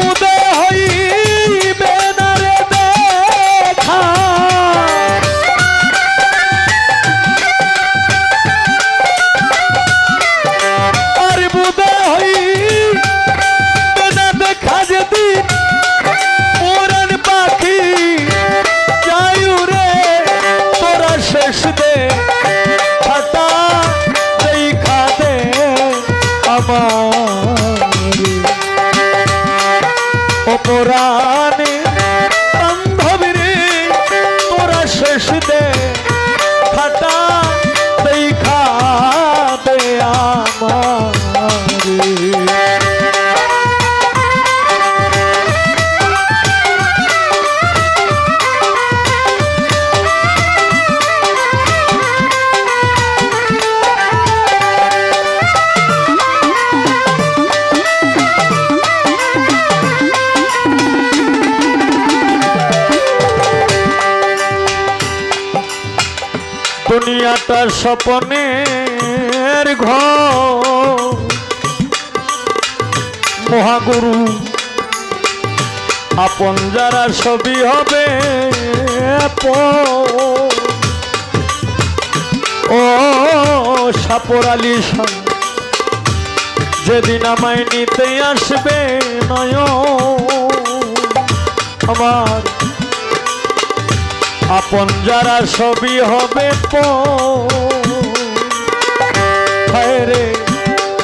puder. দুনিয়াটা স্বপনের ঘর মহাগুরু আপন যারা ছবি হবে। ও সাপর আলী শাহ, যেদিন আমায় নিতে আসবে নয় আমার যারা ছবি হবে রে,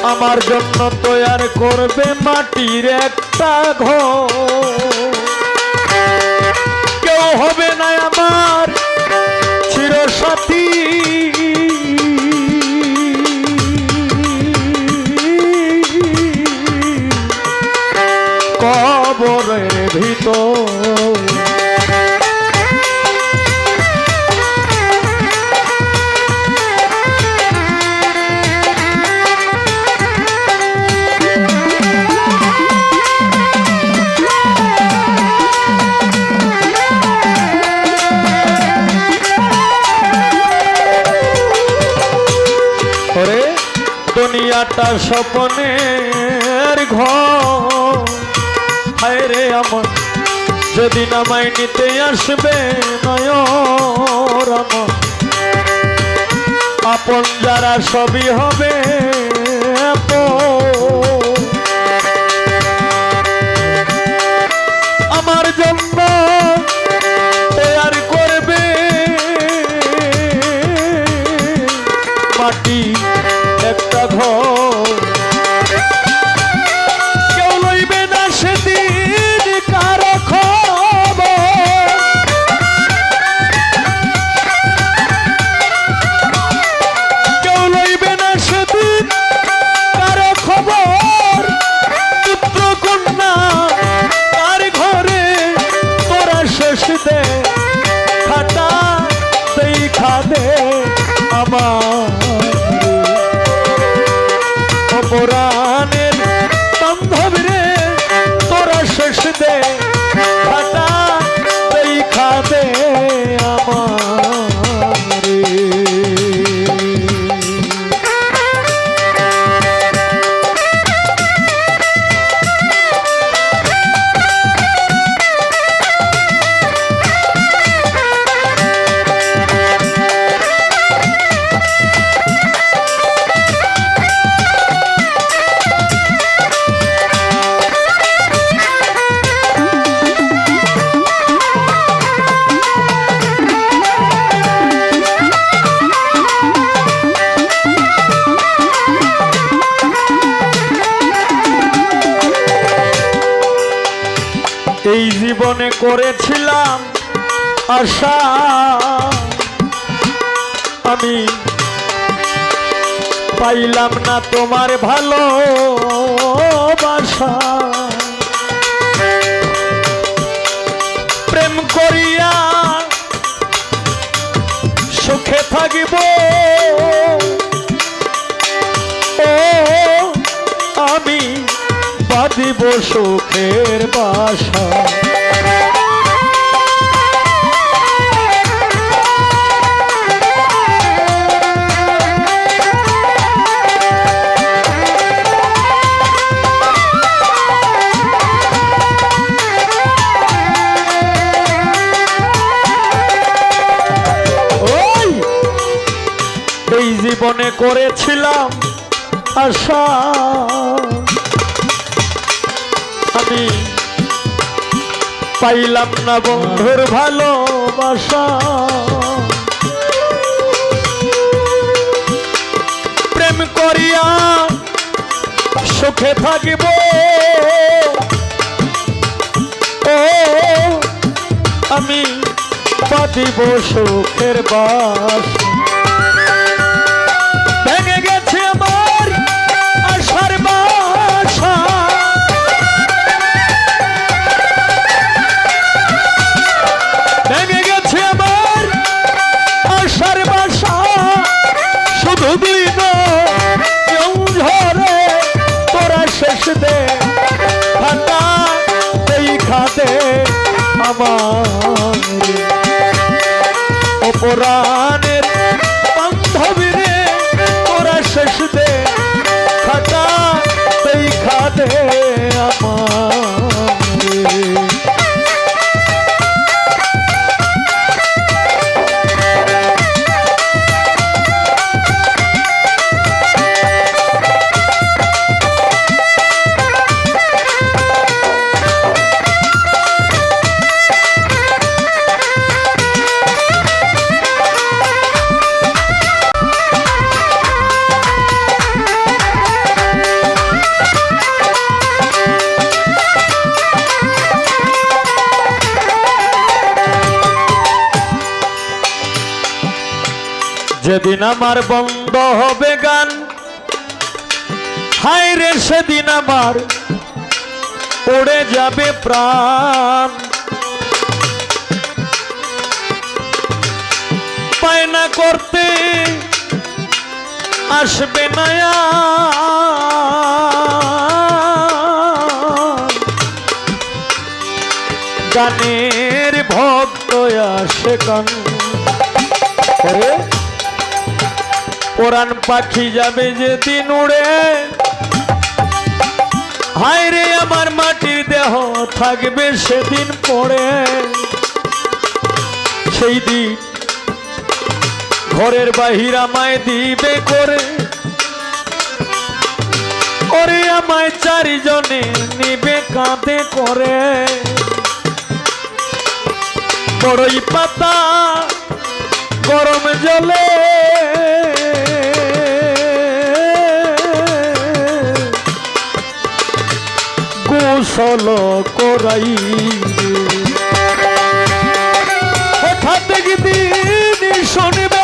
আমার জন্য তৈয়ার করবে মাটির একটা ঘর। কেউ হবে না আমার চিরসাথী। দুনিয়াটা স্বপনের ঘর আমার যদি নামাই নিতে আসবে নয় আপন যারা সবই হবে আপন। জীবনে করেছিলাম আশা। আমি পাইলাম না তোমার ভালো বাসা প্রেম করিয়া সুখে থাকিব। ও, আমি বাঁধিব সুখের বাসা। করেছিলাম আশা। আমি পাইলাম না বন্ধুর ভালোবাসা। প্রেম করিয়া সুখে থাকিব। ও, আমি পাতিব সুখের বাস। অপরাণের বান্ধবী রে তোরা শেষ দে খাটা সেই খাতে যেদিন আমার বন্ধ হবে গান হাই রে সেদিন আমার উড়ে যাবে প্রাণ পায়না করতে আসবে না। গানের ভক্ত আসে গান কোরআন পাখি যাবে যেদিন উড়ে। হায় রে আমার মাটির দেহ, থাকবে সেদিন পড়ে। সেই দিন ঘরের বাহির আমায় দিবে করে। ওরে আমায় চারিজনে নিবে, কাঁধে করে। বড়ই পাতা, গরম জলে গোসল করাই। হঠাৎ দিন শুনবে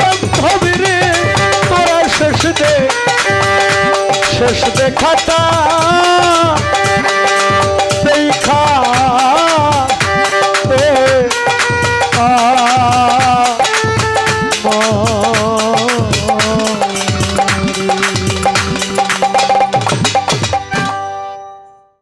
বান্ধবীরে তোরা শেষ দে। শেষ